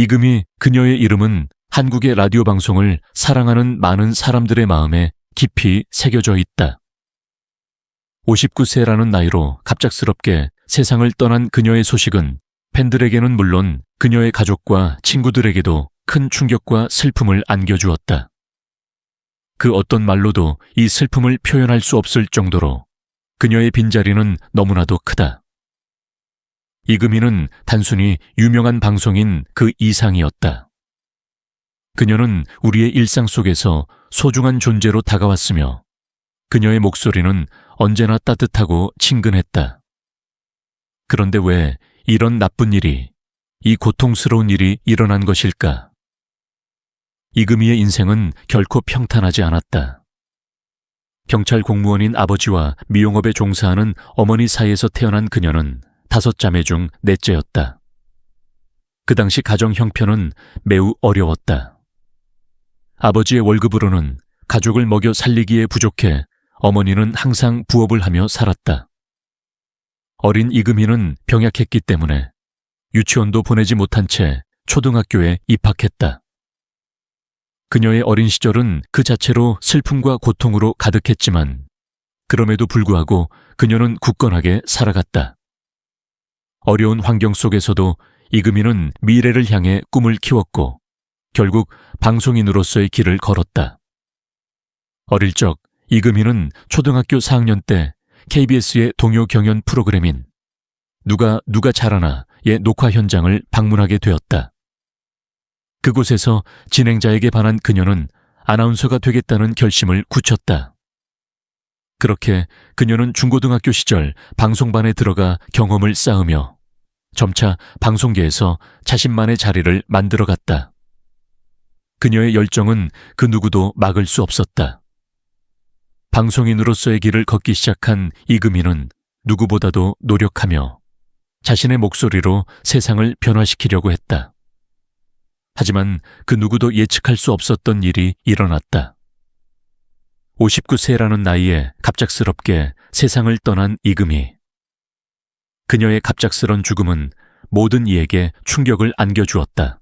이금희 그녀의 이름은 한국의 라디오 방송을 사랑하는 많은 사람들의 마음에 깊이 새겨져 있다. 59세라는 나이로 갑작스럽게 세상을 떠난 그녀의 소식은 팬들에게는 물론 그녀의 가족과 친구들에게도 큰 충격과 슬픔을 안겨주었다. 그 어떤 말로도 이 슬픔을 표현할 수 없을 정도로 그녀의 빈자리는 너무나도 크다. 이금희는 단순히 유명한 방송인 그 이상이었다. 그녀는 우리의 일상 속에서 소중한 존재로 다가왔으며 그녀의 목소리는 언제나 따뜻하고 친근했다. 그런데 왜 이런 나쁜 일이, 이 고통스러운 일이 일어난 것일까? 이금희의 인생은 결코 평탄하지 않았다. 경찰 공무원인 아버지와 미용업에 종사하는 어머니 사이에서 태어난 그녀는 다섯 자매 중 넷째였다. 그 당시 가정 형편은 매우 어려웠다. 아버지의 월급으로는 가족을 먹여 살리기에 부족해 어머니는 항상 부업을 하며 살았다. 어린 이금희는 병약했기 때문에 유치원도 보내지 못한 채 초등학교에 입학했다. 그녀의 어린 시절은 그 자체로 슬픔과 고통으로 가득했지만 그럼에도 불구하고 그녀는 굳건하게 살아갔다. 어려운 환경 속에서도 이금희는 미래를 향해 꿈을 키웠고 결국 방송인으로서의 길을 걸었다. 어릴 적 이금희는 초등학교 4학년 때 KBS의 동요 경연 프로그램인 누가 누가 잘하나의 녹화 현장을 방문하게 되었다. 그곳에서 진행자에게 반한 그녀는 아나운서가 되겠다는 결심을 굳혔다. 그렇게 그녀는 중고등학교 시절 방송반에 들어가 경험을 쌓으며 점차 방송계에서 자신만의 자리를 만들어 갔다. 그녀의 열정은 그 누구도 막을 수 없었다. 방송인으로서의 길을 걷기 시작한 이금희는 누구보다도 노력하며 자신의 목소리로 세상을 변화시키려고 했다. 하지만 그 누구도 예측할 수 없었던 일이 일어났다. 59세라는 나이에 갑작스럽게 세상을 떠난 이금희. 그녀의 갑작스런 죽음은 모든 이에게 충격을 안겨주었다.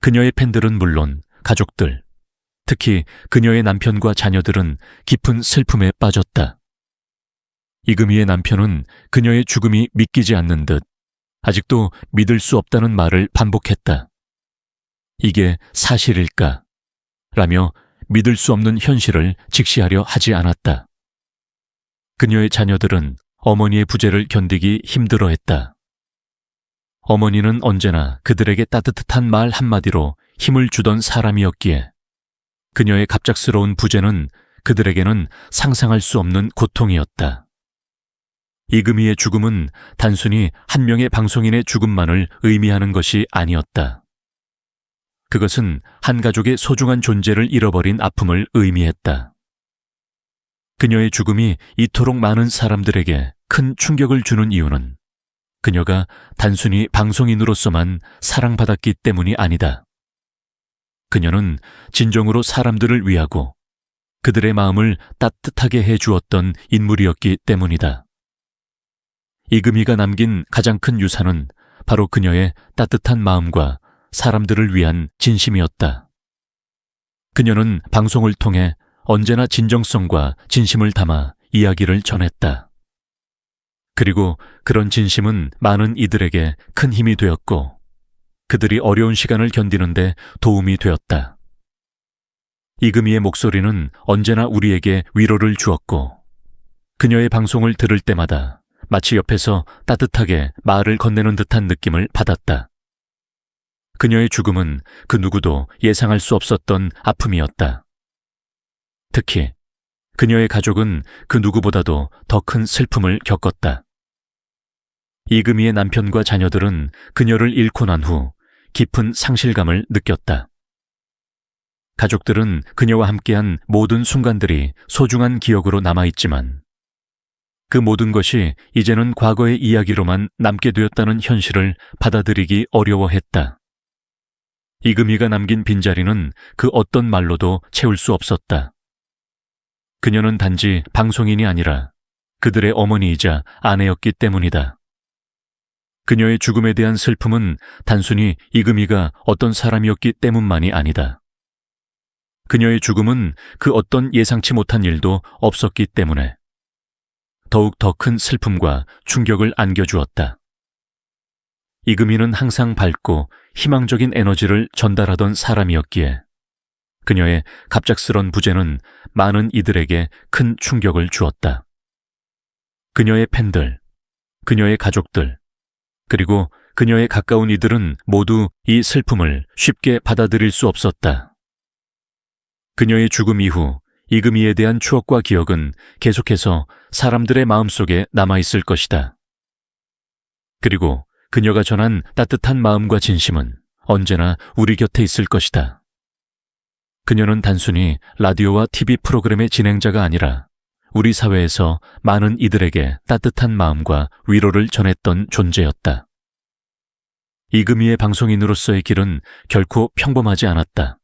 그녀의 팬들은 물론 가족들, 특히 그녀의 남편과 자녀들은 깊은 슬픔에 빠졌다. 이금희의 남편은 그녀의 죽음이 믿기지 않는 듯 아직도 믿을 수 없다는 말을 반복했다. 이게 사실일까? 라며 믿을 수 없는 현실을 직시하려 하지 않았다. 그녀의 자녀들은 어머니의 부재를 견디기 힘들어 했다. 어머니는 언제나 그들에게 따뜻한 말 한마디로 힘을 주던 사람이었기에 그녀의 갑작스러운 부재는 그들에게는 상상할 수 없는 고통이었다. 이금희의 죽음은 단순히 한 명의 방송인의 죽음만을 의미하는 것이 아니었다. 그것은 한 가족의 소중한 존재를 잃어버린 아픔을 의미했다. 그녀의 죽음이 이토록 많은 사람들에게 큰 충격을 주는 이유는 그녀가 단순히 방송인으로서만 사랑받았기 때문이 아니다. 그녀는 진정으로 사람들을 위하고 그들의 마음을 따뜻하게 해 주었던 인물이었기 때문이다. 이금희가 남긴 가장 큰 유산은 바로 그녀의 따뜻한 마음과 사람들을 위한 진심이었다. 그녀는 방송을 통해 언제나 진정성과 진심을 담아 이야기를 전했다. 그리고 그런 진심은 많은 이들에게 큰 힘이 되었고 그들이 어려운 시간을 견디는데 도움이 되었다. 이금희의 목소리는 언제나 우리에게 위로를 주었고 그녀의 방송을 들을 때마다 마치 옆에서 따뜻하게 말을 건네는 듯한 느낌을 받았다. 그녀의 죽음은 그 누구도 예상할 수 없었던 아픔이었다. 특히 그녀의 가족은 그 누구보다도 더 큰 슬픔을 겪었다. 이금희의 남편과 자녀들은 그녀를 잃고 난 후 깊은 상실감을 느꼈다. 가족들은 그녀와 함께한 모든 순간들이 소중한 기억으로 남아있지만 그 모든 것이 이제는 과거의 이야기로만 남게 되었다는 현실을 받아들이기 어려워했다. 이금희가 남긴 빈자리는 그 어떤 말로도 채울 수 없었다. 그녀는 단지 방송인이 아니라 그들의 어머니이자 아내였기 때문이다. 그녀의 죽음에 대한 슬픔은 단순히 이금희가 어떤 사람이었기 때문만이 아니다. 그녀의 죽음은 그 어떤 예상치 못한 일도 없었기 때문에 더욱 더 큰 슬픔과 충격을 안겨주었다. 이금희는 항상 밝고 희망적인 에너지를 전달하던 사람이었기에 그녀의 갑작스런 부재는 많은 이들에게 큰 충격을 주었다. 그녀의 팬들, 그녀의 가족들, 그리고 그녀의 가까운 이들은 모두 이 슬픔을 쉽게 받아들일 수 없었다. 그녀의 죽음 이후 이금희에 대한 추억과 기억은 계속해서 사람들의 마음속에 남아있을 것이다. 그리고 그녀가 전한 따뜻한 마음과 진심은 언제나 우리 곁에 있을 것이다. 그녀는 단순히 라디오와 TV 프로그램의 진행자가 아니라 우리 사회에서 많은 이들에게 따뜻한 마음과 위로를 전했던 존재였다. 이금희의 방송인으로서의 길은 결코 평범하지 않았다.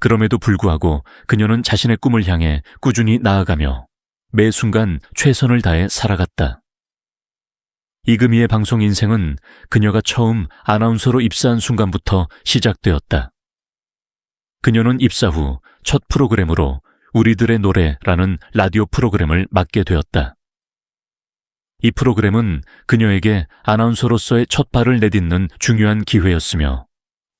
그럼에도 불구하고 그녀는 자신의 꿈을 향해 꾸준히 나아가며 매 순간 최선을 다해 살아갔다. 이금희의 방송 인생은 그녀가 처음 아나운서로 입사한 순간부터 시작되었다. 그녀는 입사 후 첫 프로그램으로 우리들의 노래라는 라디오 프로그램을 맡게 되었다. 이 프로그램은 그녀에게 아나운서로서의 첫 발을 내딛는 중요한 기회였으며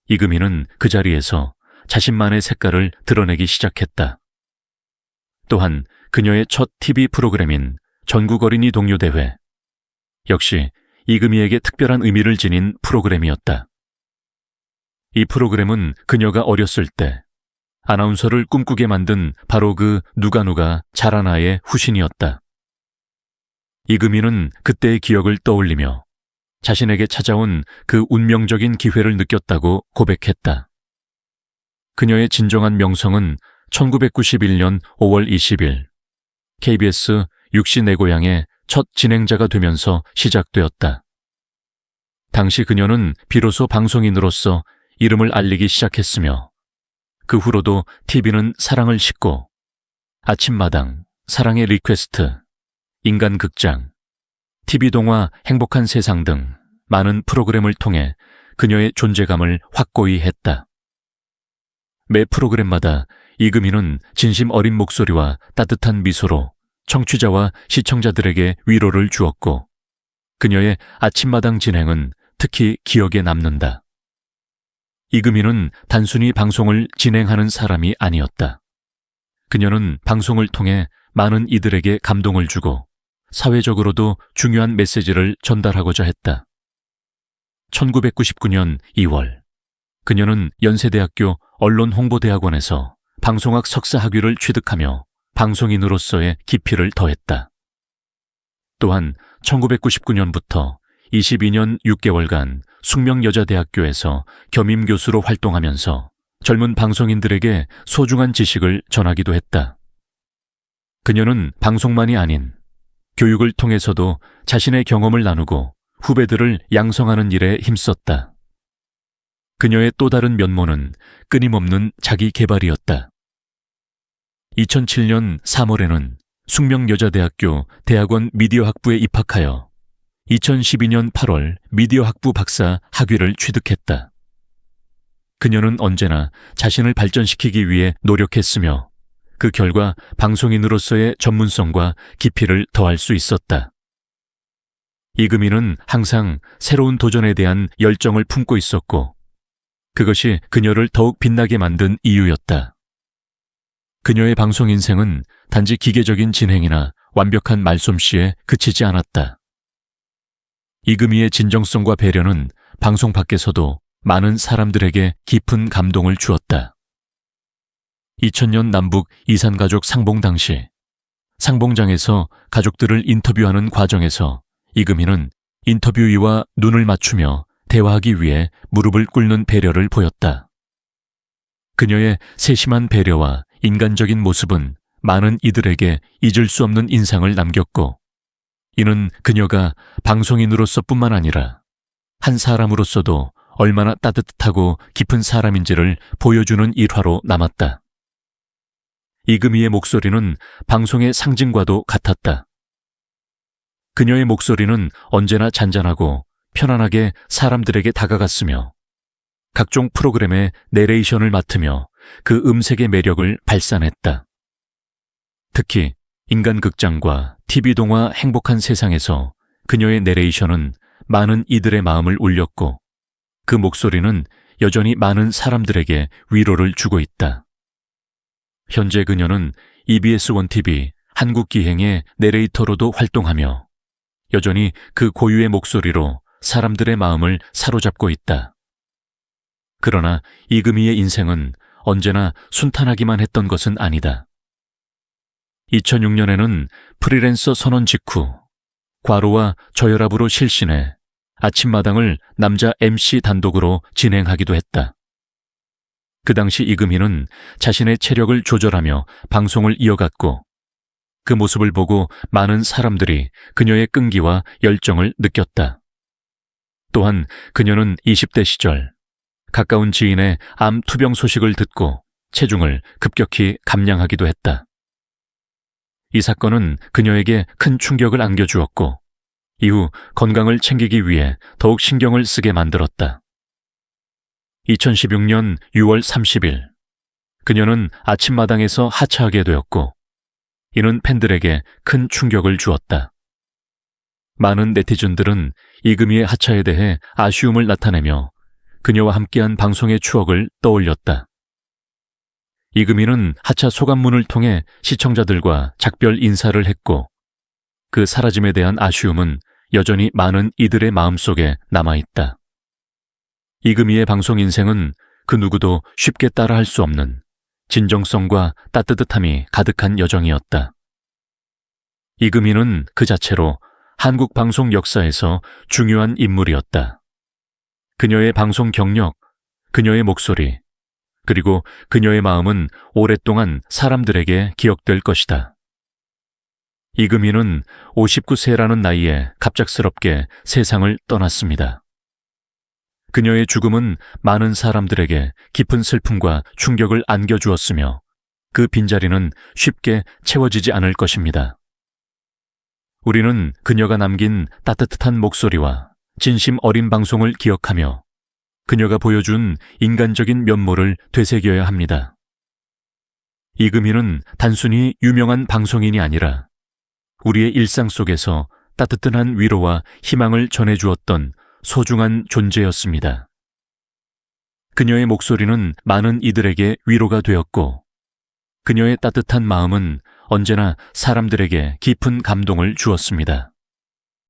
이금희는 그 자리에서 자신만의 색깔을 드러내기 시작했다. 또한 그녀의 첫 TV 프로그램인 전국 어린이 동요 대회 역시 이금희에게 특별한 의미를 지닌 프로그램이었다. 이 프로그램은 그녀가 어렸을 때 아나운서를 꿈꾸게 만든 바로 그 누가 누가 자라나의 후신이었다. 이금희는 그때의 기억을 떠올리며 자신에게 찾아온 그 운명적인 기회를 느꼈다고 고백했다. 그녀의 진정한 명성은 1991년 5월 20일 KBS 육시 내 고향의 첫 진행자가 되면서 시작되었다. 당시 그녀는 비로소 방송인으로서 이름을 알리기 시작했으며 그 후로도 TV는 사랑을 싣고 아침마당, 사랑의 리퀘스트, 인간극장, TV동화 행복한 세상 등 많은 프로그램을 통해 그녀의 존재감을 확고히 했다. 매 프로그램마다 이금희는 진심 어린 목소리와 따뜻한 미소로 청취자와 시청자들에게 위로를 주었고 그녀의 아침마당 진행은 특히 기억에 남는다. 이금희는 단순히 방송을 진행하는 사람이 아니었다. 그녀는 방송을 통해 많은 이들에게 감동을 주고 사회적으로도 중요한 메시지를 전달하고자 했다. 1999년 2월, 그녀는 연세대학교 언론홍보대학원에서 방송학 석사 학위를 취득하며 방송인으로서의 깊이를 더했다. 또한 1999년부터 22년 6개월간 숙명여자대학교에서 겸임 교수로 활동하면서 젊은 방송인들에게 소중한 지식을 전하기도 했다. 그녀는 방송만이 아닌 교육을 통해서도 자신의 경험을 나누고 후배들을 양성하는 일에 힘썼다. 그녀의 또 다른 면모는 끊임없는 자기 개발이었다. 2007년 3월에는 숙명여자대학교 대학원 미디어 학부에 입학하여 2012년 8월 미디어 학부 박사 학위를 취득했다. 그녀는 언제나 자신을 발전시키기 위해 노력했으며 그 결과 방송인으로서의 전문성과 깊이를 더할 수 있었다. 이금희는 항상 새로운 도전에 대한 열정을 품고 있었고 그것이 그녀를 더욱 빛나게 만든 이유였다. 그녀의 방송 인생은 단지 기계적인 진행이나 완벽한 말솜씨에 그치지 않았다. 이금희의 진정성과 배려는 방송 밖에서도 많은 사람들에게 깊은 감동을 주었다. 2000년 남북 이산가족 상봉 당시 상봉장에서 가족들을 인터뷰하는 과정에서 이금희는 인터뷰이와 눈을 맞추며 대화하기 위해 무릎을 꿇는 배려를 보였다. 그녀의 세심한 배려와 인간적인 모습은 많은 이들에게 잊을 수 없는 인상을 남겼고 이는 그녀가 방송인으로서 뿐만 아니라 한 사람으로서도 얼마나 따뜻하고 깊은 사람인지를 보여주는 일화로 남았다. 이금희의 목소리는 방송의 상징과도 같았다. 그녀의 목소리는 언제나 잔잔하고 편안하게 사람들에게 다가갔으며 각종 프로그램의 내레이션을 맡으며 그 음색의 매력을 발산했다. 특히 인간극장과 TV 동화 행복한 세상에서 그녀의 내레이션은 많은 이들의 마음을 울렸고 그 목소리는 여전히 많은 사람들에게 위로를 주고 있다. 현재 그녀는 EBS 원TV 한국기행의 내레이터로도 활동하며 여전히 그 고유의 목소리로 사람들의 마음을 사로잡고 있다. 그러나 이금희의 인생은 언제나 순탄하기만 했던 것은 아니다. 2006년에는 프리랜서 선언 직후 과로와 저혈압으로 실신해 아침마당을 남자 MC 단독으로 진행하기도 했다. 그 당시 이금희는 자신의 체력을 조절하며 방송을 이어갔고 그 모습을 보고 많은 사람들이 그녀의 끈기와 열정을 느꼈다. 또한 그녀는 20대 시절 가까운 지인의 암 투병 소식을 듣고 체중을 급격히 감량하기도 했다. 이 사건은 그녀에게 큰 충격을 안겨주었고 이후 건강을 챙기기 위해 더욱 신경을 쓰게 만들었다. 2016년 6월 30일 그녀는 아침마당에서 하차하게 되었고 이는 팬들에게 큰 충격을 주었다. 많은 네티즌들은 이금희의 하차에 대해 아쉬움을 나타내며 그녀와 함께한 방송의 추억을 떠올렸다. 이금희는 하차 소감문을 통해 시청자들과 작별 인사를 했고 그 사라짐에 대한 아쉬움은 여전히 많은 이들의 마음속에 남아있다. 이금희의 방송 인생은 그 누구도 쉽게 따라할 수 없는 진정성과 따뜻함이 가득한 여정이었다. 이금희는 그 자체로 한국 방송 역사에서 중요한 인물이었다. 그녀의 방송 경력, 그녀의 목소리, 그리고 그녀의 마음은 오랫동안 사람들에게 기억될 것이다. 이금희는 59세라는 나이에 갑작스럽게 세상을 떠났습니다. 그녀의 죽음은 많은 사람들에게 깊은 슬픔과 충격을 안겨주었으며 그 빈자리는 쉽게 채워지지 않을 것입니다. 우리는 그녀가 남긴 따뜻한 목소리와 진심 어린 방송을 기억하며 그녀가 보여준 인간적인 면모를 되새겨야 합니다. 이금희는 단순히 유명한 방송인이 아니라 우리의 일상 속에서 따뜻한 위로와 희망을 전해주었던 소중한 존재였습니다. 그녀의 목소리는 많은 이들에게 위로가 되었고, 그녀의 따뜻한 마음은 언제나 사람들에게 깊은 감동을 주었습니다.